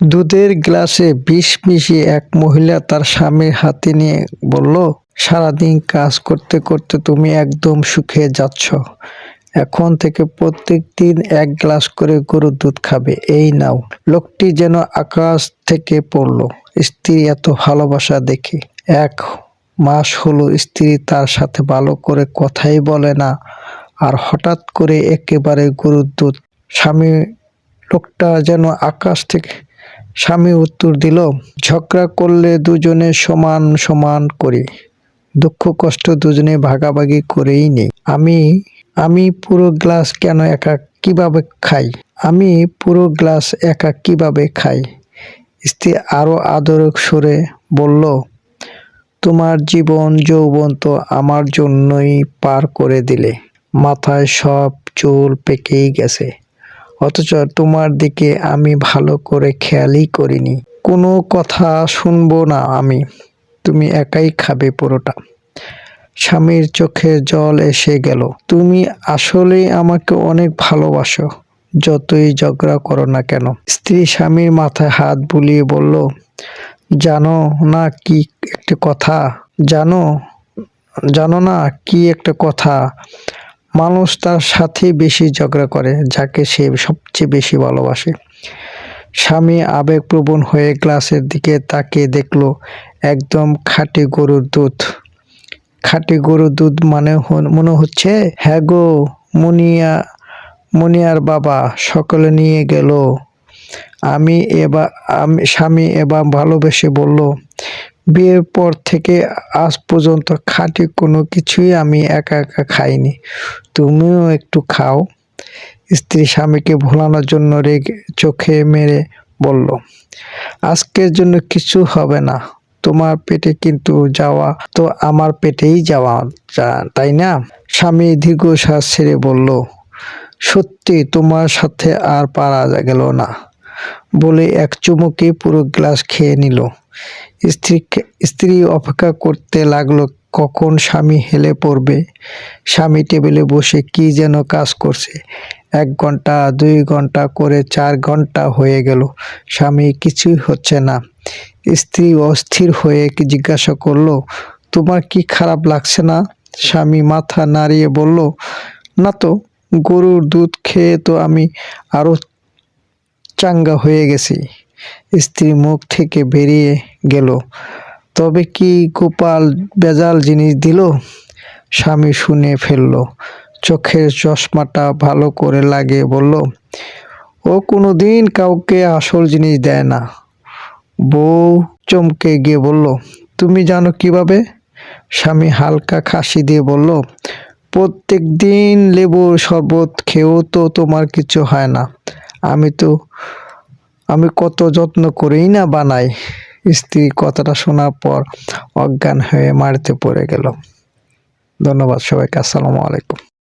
দুধের গ্লাসে বিষ মিশিয়ে এক মহিলা তার স্বামীর হাতে নিয়ে বলল, সারাদিন কাজ করতে করতে তুমি একদম শুকিয়ে যাচ্ছ। এখন থেকে প্রত্যেক দিন এক গ্লাস করে গরুর দুধ খাবে। এই নাও। লোকটি যেন আকাশ থেকে পড়ল, স্ত্রী এত ভালোবাসা দেখে। এক মাস হলো স্ত্রী তার সাথে ভালো করে কথাই বলে না, আর হঠাৎ করে একেবারে গরুর দুধ। স্বামী লোকটা যেন আকাশ থেকে স্বামী উত্তর দিল, ঝগড়া করলে দুজনে সমান সমান করি। দুঃখ কষ্ট দুজনে ভাগাভাগি করেই নেই। আমি আমি পুরো গ্লাস কেন একা কীভাবে খাই? আমি পুরো গ্লাস একা কীভাবে খাই? স্ত্রী আরও আদরক সরে বলল, তোমার জীবন যৌবন তো আমার জন্যই পার করে দিলে। মাথায় সব চুল পেকেই গেছে। অথচ তোমার দিকে আমি ভালো করে খেয়ালই করিনি। কোনো কথা শুনব না আমি। তুমি একাই খাবে পুরোটা। স্বামীর চোখে জল এসে গেল। তুমি আসলেই আমাকে অনেক ভালোবাসো। যতই ঝগড়া করো না কেন। স্ত্রী স্বামীর মাথায় হাত বুলিয়ে বলল, জানো না কি একটা কথা? জানো? জানো না কি একটা কথা? মানুষ তার সাথে বেশি ঝগড়া করে, যাকে সে সবচেয়ে বেশি ভালোবাসে। স্বামী আবেগপ্রবণ হয়ে গ্লাসের দিকে তাকিয়ে দেখল, একদম খাঁটি গরুর দুধ। খাঁটি গরুর দুধ মানে মনে হচ্ছে হ্যাঁ গো, মুনিয়া, মুনিয়ার বাবা, সকলে নিয়ে গেল। আমি এবার আমি, স্বামী এবার ভালোবেসে বলল বিয়ের পর থেকে আজ পর্যন্ত খাঁটি কোনো কিছুই আমি একা একা খাইনি। তুমিও একটু খাও। স্ত্রী স্বামীকে ভোলানোর জন্য রেগে চোখে মেরে বলল, আজকের জন্য কিছু হবে না। তোমার পেটে কিন্তু যাওয়া তো আমার পেটেই যাওয়া তাই না? স্বামী দীর্ঘশ্বাস ছেড়ে বলল, সত্যি তোমার সাথে আর পারা গেল না। বলে এক চুমুকে পুরো গ্লাস খেয়ে নিল। স্ত্রী স্ত্রী অপেক্ষা করতে লাগল, কখন স্বামী হেলে পড়বে? স্বামী টেবিলে বসে কি যেন কাজ করছে। এক ঘণ্টা, দুই ঘণ্টা করে চার ঘণ্টা হয়ে গেল। স্বামী কিছুই হচ্ছে না। স্ত্রী অস্থির হয়ে জিজ্ঞাসা করল, তোমার কি খারাপ লাগছে না? স্বামী মাথা নাড়িয়ে বলল, না তো, গরুর দুধ খেয়ে তো আমি আরও চাঙ্গা হয়ে গেছি। স্ত্রী মুখ থেকে বেরিয়ে গেল। তবে কি গোপাল বেজাল জিনিস দিল? স্বামী শুনে ফেলল। চোখের চশমাটা ভালো করে লাগিয়ে বলল, ও কোনো দিন কাউকে আসল জিনিস দেয় না। বউ চমকে গিয়ে বলল, তুমি জানো কীভাবে? স্বামী হালকা খাসি দিয়ে বলল প্রত্যেক দিন লেবুর শরবত খেয়েও তো তোমার কিছু হয় না। আমি তো, আমি কত যত্ন করেই না বানাই। স্ত্রী কথাটা শোনার পর অজ্ঞান হয়ে মাটিতে পড়ে গেল। ধন্যবাদ সবাইকে, আসসালামু আলাইকুম।